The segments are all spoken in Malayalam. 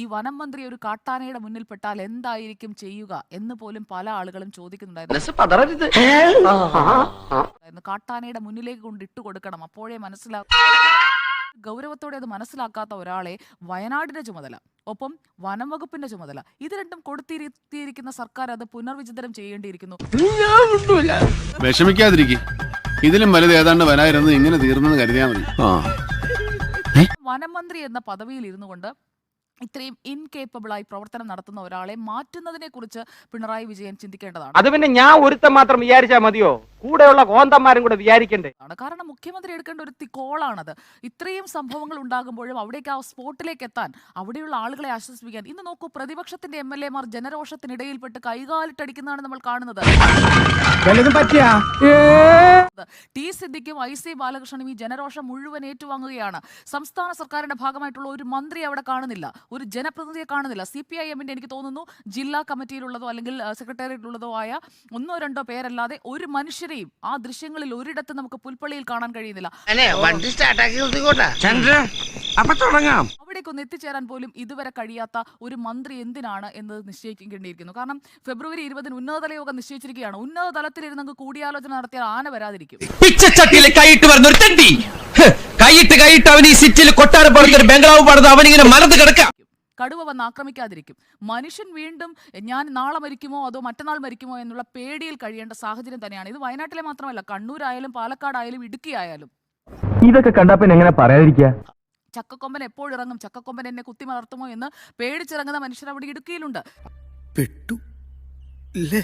ഈ വനം മന്ത്രി ഒരു കാട്ടാനയുടെ മുന്നിൽപ്പെട്ടാൽ എന്തായിരിക്കും ചെയ്യുക എന്ന് പോലും പല ആളുകളും ചോദിക്കുന്നുണ്ടായിരുന്നു. കാട്ടാനയുടെ മുന്നിലേക്ക് കൊണ്ട് ഇട്ട് കൊടുക്കണം. അപ്പോഴേ മനസ്സിലാക്കും ഗൗരവത്തോടെ അത് മനസ്സിലാക്കാത്ത ഒരാളെ വയനാടിന്റെ ചുമതല ഒപ്പം വനം വകുപ്പിന്റെ ചുമതല ഇത് രണ്ടും കൊടുത്തിരുത്തിയിരിക്കുന്ന സർക്കാർ അത് പുനർവിചിതരം ചെയ്യേണ്ടിയിരിക്കുന്നു. വിഷമിക്കാതിരിക്കും. ഇതിലും വലുത് ഏതാണ്ട് വനായിരുന്നു ഇങ്ങനെ തീർന്നെന്ന് കരുതിയാ മതി. വനം മന്ത്രി എന്ന പദവിയിൽ ഇരുന്നു കൊണ്ട് ഇത്രയും ഇൻകേപ്പബിളായി പ്രവർത്തനം നടത്തുന്ന ഒരാളെ മാറ്റുന്നതിനെ കുറിച്ച് പിണറായി വിജയൻ ചിന്തിക്കേണ്ടതാണ്. അത് പിന്നെ ഞാൻ ഒരുത്തം മാത്രം വിചാരിച്ചാൽ മതിയോ? കൂടെയുള്ള കോന്തന്മാരും കൂടെ വിചാരിക്കണ്ടേ? ആണ്. കാരണം മുഖ്യമന്ത്രി എടുക്കേണ്ട ഒരു തിക്കോളാണത് കോളാണത്. ഇത്രയും സംഭവങ്ങൾ ഉണ്ടാകുമ്പോഴും അവിടേക്ക് ആ സ്പോട്ടിലേക്ക് എത്താൻ അവിടെയുള്ള ആളുകളെ ആശ്വസിപ്പിക്കാൻ. ഇന്ന് നോക്കൂ പ്രതിപക്ഷത്തിന്റെ എം എൽ എമാർ ജനരോഷത്തിനിടയിൽപ്പെട്ട് കൈകാലിട്ടടിക്കുന്നതാണ് നമ്മൾ കാണുന്നത്. ടി സിദ്ദിഖും ഐ സി ബാലകൃഷ്ണനും ഈ ജനരോഷം മുഴുവൻ ഏറ്റുവാങ്ങുകയാണ്. സംസ്ഥാന സർക്കാരിന്റെ ഭാഗമായിട്ടുള്ള ഒരു മന്ത്രി അവിടെ കാണുന്നില്ല. ഒരു ജനപ്രതിനിധിയെ കാണുന്നില്ല. സി പി ഐ എമ്മിന്റെ എനിക്ക് തോന്നുന്നു ജില്ലാ കമ്മിറ്റിയിലുള്ളതോ അല്ലെങ്കിൽ സെക്രട്ടേറിയറ്റിലുള്ളതോ ആയ ഒന്നോ രണ്ടോ പേരല്ലാതെ ഒരു മനുഷ്യരെയും ആ ദൃശ്യങ്ങളിൽ ഒരിടത്ത് നമുക്ക് പുൽപ്പള്ളിയിൽ കാണാൻ കഴിയുന്നില്ല. അവിടേക്കൊന്ന് എത്തിച്ചേരാൻ പോലും ഇതുവരെ കഴിയാത്ത ഒരു മന്ത്രി എന്തിനാണ് എന്ന് നിശ്ചയിക്കേണ്ടിയിരിക്കുന്നു. കാരണം ഫെബ്രുവരി ഇരുപതിന് ഉന്നതതല യോഗം നിശ്ചയിച്ചിരിക്കുകയാണ്. ഉന്നത തലത്തിലിരുന്ന് അങ്ങ് കൂടിയാലോചന നടത്തിയാൽ ആന വരാതിരിക്കും. പിച്ചച്ചട്ടിയിൽ കൈയിട്ട് വരുന്ന ഒരു തെണ്ടി കൈയിട്ട് കൈയിട്ട് അവൻ ഈ സിറ്റിയിൽ കൊട്ടാരം പണിതൊരു ബംഗ്ലാവ് പണിത് അവനിങ്ങനെ മലത് കിടക്ക. കടുവ വന്ന് ആക്രമിക്കാതിരിക്കും. മനുഷ്യൻ വീണ്ടും ഞാൻ നാളെ മരിക്കുമോ അതോ മറ്റന്നാൾ മരിക്കുമോ എന്നുള്ള പേടിയിൽ കഴിയേണ്ട സാഹചര്യം തന്നെയാണ്. ഇത് വയനാട്ടിലെ മാത്രമല്ല കണ്ണൂരായാലും പാലക്കാടായാലും ഇടുക്കിയായാലും. ഇതൊക്കെ കണ്ടപ്പോ എങ്ങനെ പറയാതിരിക്കുക ചക്കക്കൊമ്പൻ എപ്പോഴിറങ്ങും? ചക്കക്കൊമ്പൻ എന്നെ കുത്തി മലർത്തുമോ എന്ന് പേടിച്ചിറങ്ങുന്ന മനുഷ്യർ അവിടെ ഇടുക്കിയിലുണ്ട്. പെട്ടു. ഇല്ലേ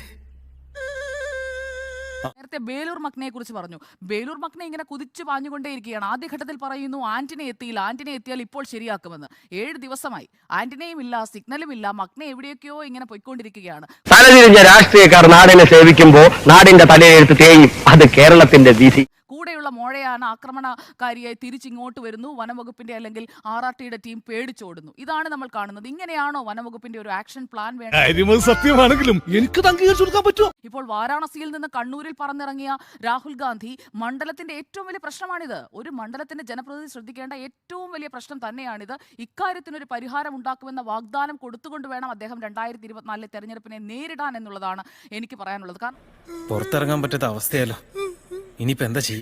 നേരത്തെ ബേലൂർ മക്നയെ കുറിച്ച് പറഞ്ഞു. ബേലൂർ മക്ന ഇങ്ങനെ കുതിച്ചു പാഞ്ഞുകൊണ്ടേയിരിക്കുകയാണ്. ആദ്യഘട്ടത്തിൽ പറയുന്നു ആന്റിനെ എത്തിയില്ല ആന്റിനെ എത്തിയാൽ ഇപ്പോൾ ശരിയാക്കുമെന്ന്. ഏഴ് ദിവസമായി. ആന്റിനെയും ഇല്ല സിഗ്നലും ഇല്ല മക്ന എവിടെയൊക്കെയോ ഇങ്ങനെ പോയിക്കൊണ്ടിരിക്കുകയാണ്. തലതിരിഞ്ഞ രാഷ്ട്രീയക്കാർ നാടിനെ സേവിക്കുമ്പോൾ നാടിന്റെ തലയെഴുത്ത് തേയും അത് കേരളത്തിന്റെ വിധി. കൂടെയുള്ള മോഴയാണ് ആക്രമണകാരിയായി തിരിച്ചിങ്ങോട്ട് വരുന്നു. വനംവകുപ്പിന്റെ അല്ലെങ്കിൽ ആർ ആർ ടിയുടെ ടീം പേടിച്ചോടുന്നു. ഇതാണ് നമ്മൾ കാണുന്നത്. ഇങ്ങനെയാണോ വനംവകുപ്പിന്റെ ഒരു ആക്ഷൻ പ്ലാൻ വേണ്ടത്? സത്യമാണെങ്കിലും എനിക്ക് കൊടുക്കാൻ പറ്റുമോ? ഇപ്പോൾ വാരാണസിയിൽ നിന്ന് കണ്ണൂരിൽ പറന്നിറങ്ങിയ രാഹുൽ ഗാന്ധി മണ്ഡലത്തിന്റെ ഏറ്റവും വലിയ പ്രശ്നമാണിത്. ഒരു മണ്ഡലത്തിന്റെ ജനപ്രതിനിധി ശ്രദ്ധിക്കേണ്ട ഏറ്റവും വലിയ പ്രശ്നം തന്നെയാണിത്. ഇക്കാര്യത്തിനൊരു പരിഹാരം ഉണ്ടാക്കുമെന്ന വാഗ്ദാനം കൊടുത്തുകൊണ്ട് വേണം അദ്ദേഹം രണ്ടായിരത്തി ഇരുപത്തിനാലിലെ തെരഞ്ഞെടുപ്പിനെ നേരിടാൻ എന്നുള്ളതാണ് എനിക്ക് പറയാനുള്ളത്. കാരണം പുറത്തിറങ്ങാൻ പറ്റാത്ത അവസ്ഥയല്ലോ. ഇനിയിപ്പോ എന്താ ചെയ്യും